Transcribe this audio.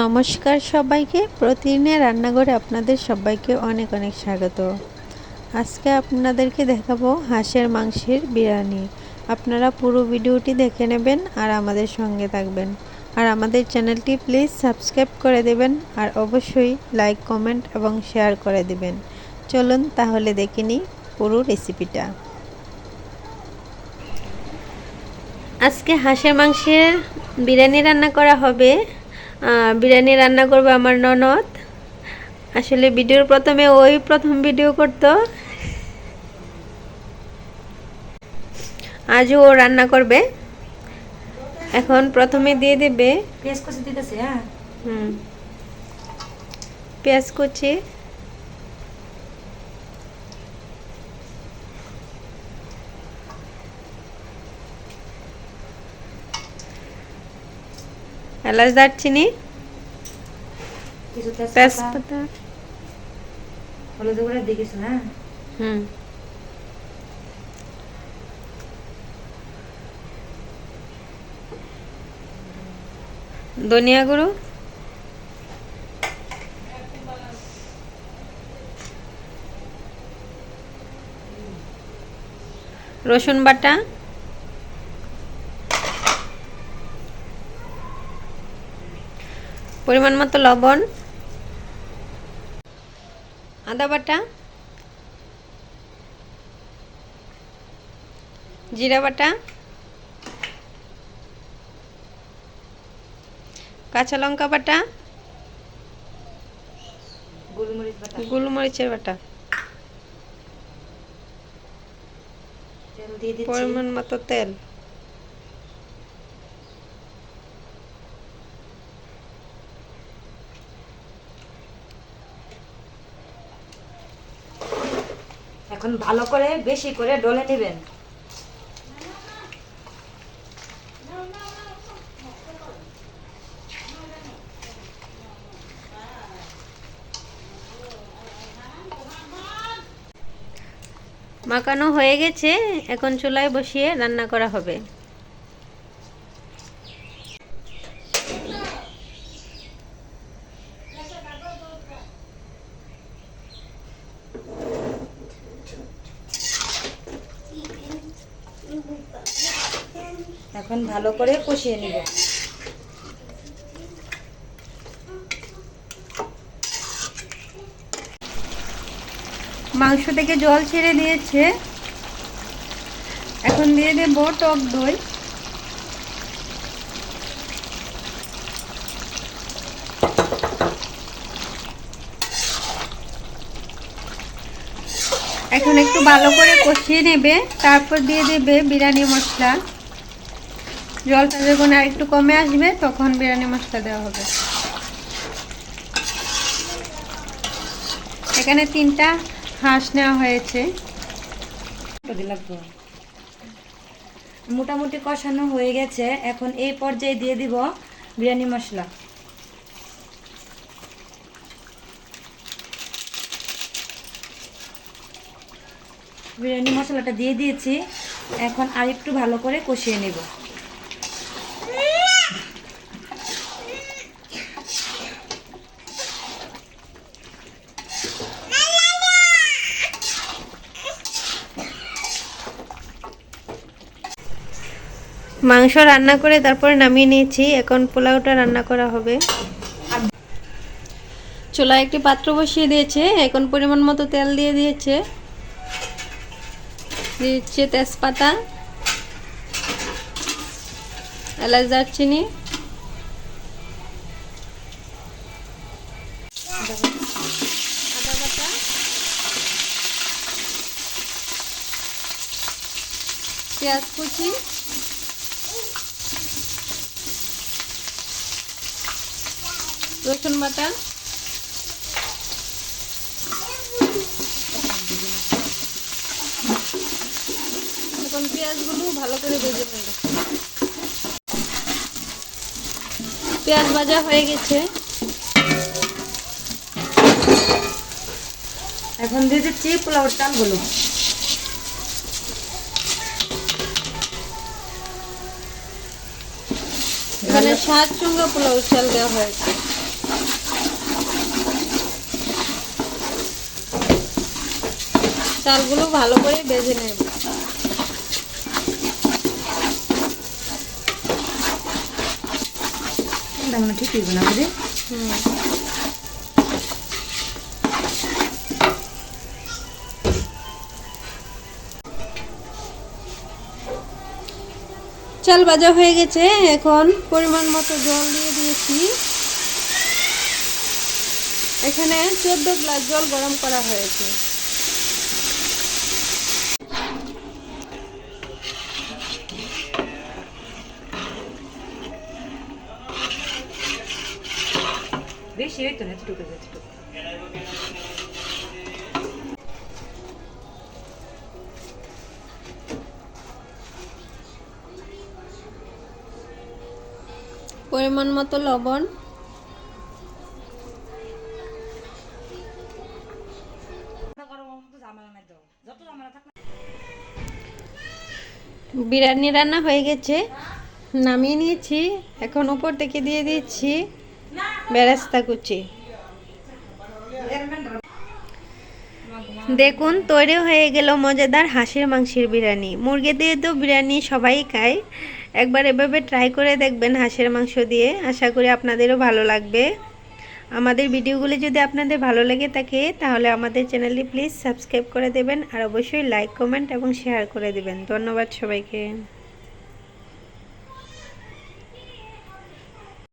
নমস্কার সবাইকে। প্রতিদিনের রান্নাঘরে আপনাদের সবাইকে অনেক অনেক স্বাগত। আজকে আপনাদেরকে দেখাবো হাঁসের মাংসের বিরিয়ানি। আপনারা পুরো ভিডিওটি দেখে নেবেন আর আমাদের সঙ্গে থাকবেন। আর আমাদের চ্যানেলটি প্লিজ সাবস্ক্রাইব করে দেবেন আর অবশ্যই লাইক, কমেন্ট এবং শেয়ার করে দেবেন। চলুন তাহলে দেখে নিই পুরো রেসিপিটা। আজকে হাঁসের মাংসের বিরিয়ানি রান্না করা হবে বিরিয়ানি রান্না করবে আমার ননদ। আসলে ভিডিওর প্রথমে ওই প্রথম ভিডিও করতো। আজও ও রান্না করবে। এখন প্রথমে দিয়ে দেবে। পেঁয়াজ কুচি দিতেছে হ্যাঁ। হুম। পেঁয়াজ কুচি। এলাচ দারচিনি কিছু তেজপাতা তেজপাতা। হলুদ গুঁড়া দিয়ে কিছু হ্যাঁ? হুম। ধনিয়া গুঁড়ো। রসুন বাটা। পরিমাণ মতো লবণ আদা বাটা জিরা বাটা কাঁচা লঙ্কা বাটা গোলমরিচ বাটা। গোলমরিচের বাটা। পরিমাণ মতো তেল। এখন ভালো করে, বেশি করে ডলে নেবেন। মাখানো হয়ে গেছে, এখন চুলায় বসিয়ে রান্না করা হবে। এখন ভালো করে কষিয়ে নিব। মাংস থেকে জল ছেড়ে দিয়েছে। এখন দিয়ে দেব টক দই। এখন একটু ভালো করে কষিয়ে নেবে, তারপর দিয়ে দেবে বিরিয়ানি মশলা। জলটা যখন আর একটু কমে আসবে, তখন বিরিয়ানি মশলা দেওয়া হবে। এখানে তিনটা হাঁস নেওয়া হয়েছে। মোটামুটি কষানো হয়ে গেছে। এখন এই পর্যায়ে দিয়ে দিব বিরিয়ানি মশলা। বিরিয়ানি মশলাটা দিয়ে দিয়েছি। এখন আর একটু ভালো করে কষিয়ে নেব। মাংস রান্না করে তারপরে নামিয়ে নিয়েছি। এখন পোলাওটা রান্না করা হবে। চুলায় একটি পাত্র বসিয়ে দিয়েছে। এখন পরিমাণ মতো তেল দিয়ে দিয়েছে। দিচ্ছে তেজপাতা, এলাচ দারচিনি। পেঁয়াজ কুচি। রসুন বাটা। এখন পেঁয়াজগুলো ভালো করে ভেজে নেব। পেঁয়াজ ভাজা হয়ে গেছে। এখন দিয়ে দিচ্ছি পোলাওর চালগুলো। মানে সাত সঙ্গে পোলাও চাল দেওয়া হয়েছে। চালগুলো ভালো করে বেজে নেব। মানে ঠিক না হুম। চাল ভাজা হয়ে গেছে, এখন পরিমাণ মতো জল দিয়ে দিয়েছি। এখানে চোদ্দ গ্লাস জল গরম করা হয়েছে। বেশি হইতো না পরিমাণ মতো লবণ। বিরিয়ানি রান্না হয়ে গেছে। নামিয়ে নিয়েছি। এখন উপর থেকে দিয়ে দিচ্ছি বেরেস্তা কুচি। দেখুন, তৈরি হয়ে গেল মজাদার হাঁসের মাংসের বিরিয়ানি। মুরগি দিয়ে তো বিরিয়ানি সবাই খায়। একবার এভাবে ট্রাই করে দেখবেন হাঁসের মাংস দিয়ে। আশা করি আপনাদেরও ভালো লাগবে। আমাদের ভিডিওগুলি যদি আপনাদের ভালো লেগে থাকে, তাহলে আমাদের চ্যানেলটি প্লিজ সাবস্ক্রাইব করে দেবেন আর অবশ্যই লাইক কমেন্ট এবং শেয়ার করে দেবেন। ধন্যবাদ সবাইকে।